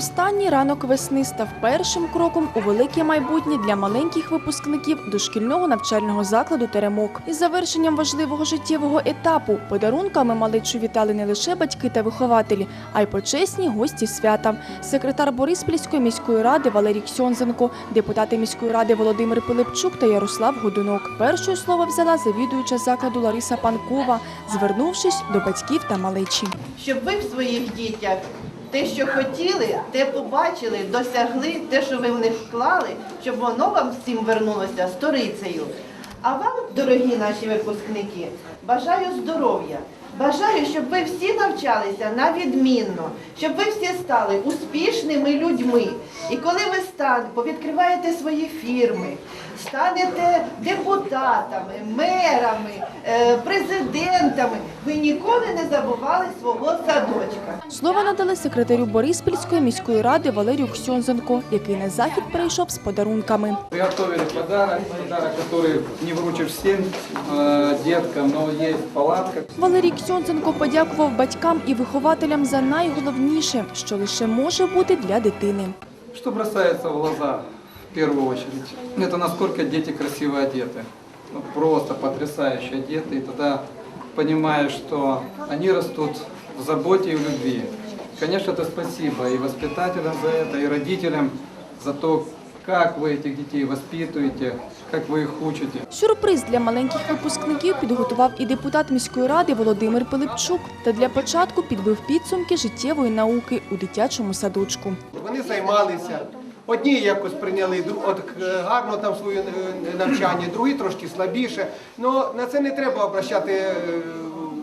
Передостанній ранок весни став першим кроком у велике майбутнє для маленьких випускників дошкільного навчального закладу Теремок. Із завершенням важливого життєвого етапу подарунками малечу вітали не лише батьки та вихователі, а й почесні гості свята. Секретар Бориспільської міської ради Валерій Ксьонзенко, депутати міської ради Володимир Пилипчук та Ярослав Годунок. Першою слово взяла завідуюча закладу Лариса Панкова, звернувшись до батьків та малечі. щоб ви в своїх дітях те, що хотіли, те побачили, досягли, те, що ви в них вклали, щоб воно вам всім вернулося сторицею. А вам, дорогі наші випускники, бажаю здоров'я. Бажаю, щоб ви всі навчалися на відмінно, щоб ви всі стали успішними людьми. І коли ви станете, повідкриваєте свої фірми, станете депутатами, мерами, е, президентами, ви ніколи не забували свого садочка. Слово надали секретарю Бориспільської міської ради Валерію Ксьонзенко, який на захід прийшов з подарунками. Приготовили подарок, подарок, который не вручишь всем э, деткам, но есть палатка. Валерій Ксьонзенко подякував батькам і вихователям за найголовніше, що лише може бути для дитини. Что бросается в глаза в первую очередь? Это насколько дети красиво одеты. Ну, просто потрясающе одеты. И тогда понимаешь, что они растут в заботе и в любви. Конечно, это спасибо и воспитателям за это, и родителям за то, как вы этих детей воспитываете, как вы их учите. Сюрприз для маленьких випускників підготував і депутат міської ради Володимир Пилипчук. Та для початку підбив підсумки життєвої науки у дитячому садочку. Вони займалися. Одні якось прийняли от, е, гарно там своє е, навчання, другі трошки слабіше. Ну на це не треба обращати е,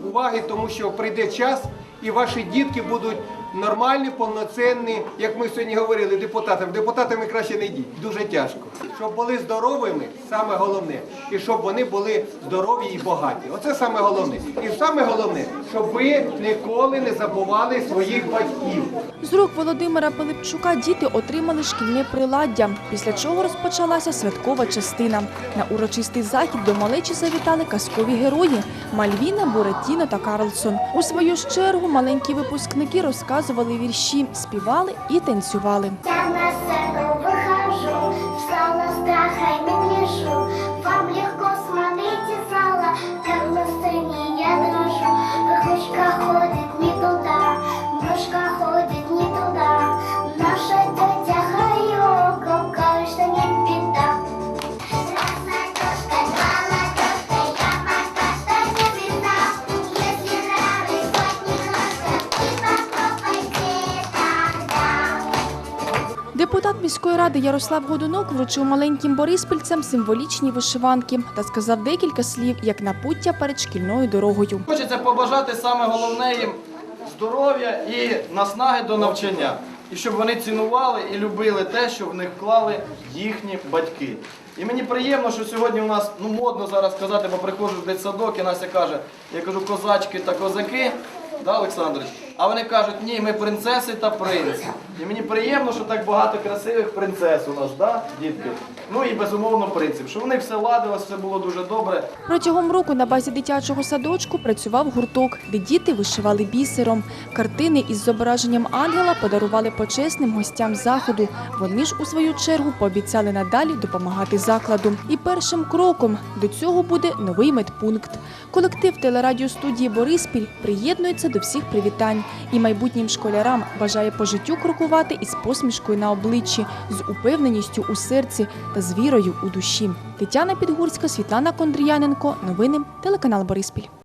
уваги, тому що прийде час, і ваші дітки будуть нормальні, повноцінні, як ми сьогодні говорили, депутатам. Депутатами краще не йдіть, дуже тяжко. Щоб були здоровими, саме головне, і щоб вони були здорові і багаті. Оце саме головне. І саме головне, щоб ви ніколи не забували своїх батьків. З рук Володимира Пилипчука діти отримали шкільне приладдя, після чого розпочалася святкова частина. На урочистий захід до малечі завітали казкові герої Мальвіна, Буратіно та Карлсон. У свою чергу маленькі випускники розказували вірші, співали і танцювали. Депутат міської ради Ярослав Годунок вручив маленьким бориспільцям символічні вишиванки та сказав декілька слів як напуття перед шкільною дорогою. Хочеться побажати саме головне їм здоров'я і наснаги до навчання. І щоб вони цінували і любили те, що в них вклали їхні батьки. І мені приємно, що сьогодні у нас ну модно зараз казати, бо приходжу в дитсадок і Настя каже, я кажу козачки та козаки, да, Олександрович? А вони кажуть, ні, ми принцеси та принц. І мені приємно, що так багато красивих принцес у нас, да, дітки? Ну і безумовно принців, що в них все ладилось, все було дуже добре. Протягом року на базі дитячого садочку працював гурток, де діти вишивали бісером. Картини із зображенням ангела подарували почесним гостям заходу. Вони ж у свою чергу пообіцяли надалі допомагати закладу. І першим кроком до цього буде новий медпункт. Колектив телерадіостудії Бориспіль приєднується до всіх привітань і майбутнім школярам бажає по життю крокувати із посмішкою на обличчі, з упевненістю у серці та з вірою у душі. Тетяна Підгурська, Світлана Кондріяненко. Новини телеканал Бориспіль.